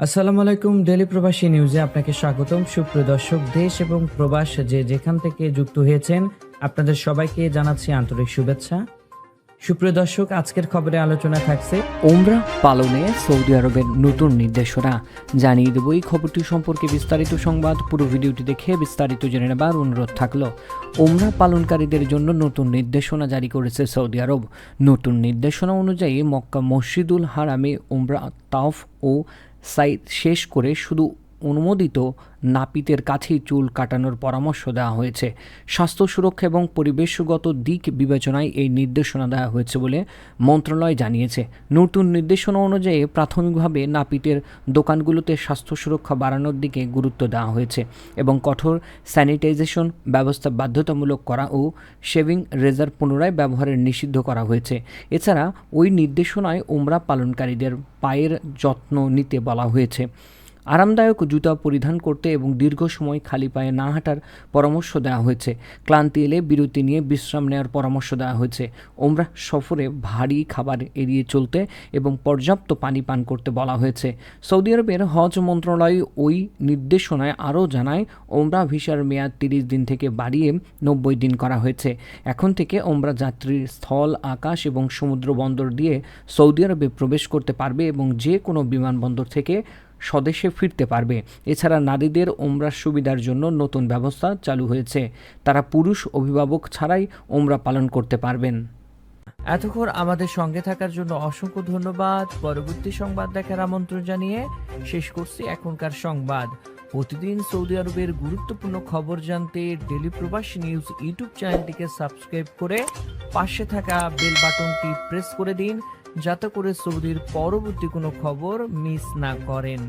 আসসালামু আলাইকুম ডেলি প্রবাসী নিউজে আপনাকে স্বাগতম। সুপ্রিয় দর্শক, দেশ এবং প্রবাস যে যেখান থেকে যুক্ত হয়েছেন, আপনাদের সবাইকে জানাচ্ছি আন্তরিক শুভেচ্ছা। সুপ্রিয় দর্শক, আজকের খবরে আলোচনা থাকছে ওমরা পালনে সৌদি আরবের নতুন নির্দেশনা। জানিয়ে দেব, এই খবরটি সম্পর্কে বিস্তারিত সংবাদ। পুরো ভিডিওটি দেখে বিস্তারিত জেনে নেবার অনুরোধ থাকল। ওমরা পালনকারীদের জন্য নতুন নির্দেশনা জারি করেছে সৌদি আরব। নতুন নির্দেশনা অনুযায়ী মক্কা মসজিদুল হারামে ওমরা তাফ ও সাইদ শেষ করে শুধু অনুমোদিত নাপিতের কাছেই চুল কাটানোর পরামর্শ দেওয়া হয়েছে। স্বাস্থ্য সুরক্ষা এবং পরিবেশগত দিক বিবেচনায় এই নির্দেশনা দেওয়া হয়েছে বলে মন্ত্রণালয় জানিয়েছে। নতুন নির্দেশনা অনুযায়ী প্রাথমিকভাবে নাপিতের দোকানগুলোতে স্বাস্থ্য সুরক্ষা বাড়ানোর দিকে গুরুত্ব দেওয়া হয়েছে এবং কঠোর স্যানিটাইজেশন ব্যবস্থা বাধ্যতামূলক করা ও শেভিং রেজার পুনরায় ব্যবহারের নিষিদ্ধ করা হয়েছে। এছাড়া ওই নির্দেশনায় ওমরা পালনকারীদের পায়ের যত্ন নিতে বলা হয়েছে। আরামদায়ক জুতা পরিধান করতে এবং দীর্ঘ সময় খালি পায়ে না হাঁটার পরামর্শ দেওয়া হয়েছে। ক্লান্তি এলে বিরতি নিয়ে বিশ্রাম নেওয়ার পরামর্শ দেওয়া হয়েছে। ওমরা সফরে ভারী খাবার এড়িয়ে চলতে এবং পর্যাপ্ত পানি পান করতে বলা হয়েছে। সৌদি আরবের হজ মন্ত্রণালয় ওই নির্দেশনায় আরও জানায়, ওমরা ভিসার মেয়াদ তিরিশ দিন থেকে বাড়িয়ে নব্বই দিন করা হয়েছে। এখন থেকে ওমরা যাত্রীর স্থল, আকাশ এবং সমুদ্র বন্দর দিয়ে সৌদি আরবে প্রবেশ করতে পারবে এবং যে কোনো বিমানবন্দর থেকে স্বদেশে ফিরতে পারবে। এছাড়া নারীদের ওমরার সুবিধার জন্য নতুন ব্যবস্থা চালু হয়েছে। তারা পুরুষ অভিভাবক ছাড়াই ওমরা পালন করতে পারবেন। এতক্ষণ আমাদের সঙ্গে থাকার জন্য অসংখ্য ধন্যবাদ। পরবর্তী সংবাদ দেখার আমন্ত্রণ জানিয়ে শেষ করছি এখনকার সংবাদ। প্রতিদিন সৌদি আরবের গুরুত্বপূর্ণ খবর জানতে ডেলি প্রবাসী নিউজ ইউটিউব চ্যানেলটিকে সাবস্ক্রাইব করে পাশে থাকা বেল বাটনটি প্রেস করে দিন। যাতে করে সৌদির পরবর্তী কোনো খবর মিস না করেন।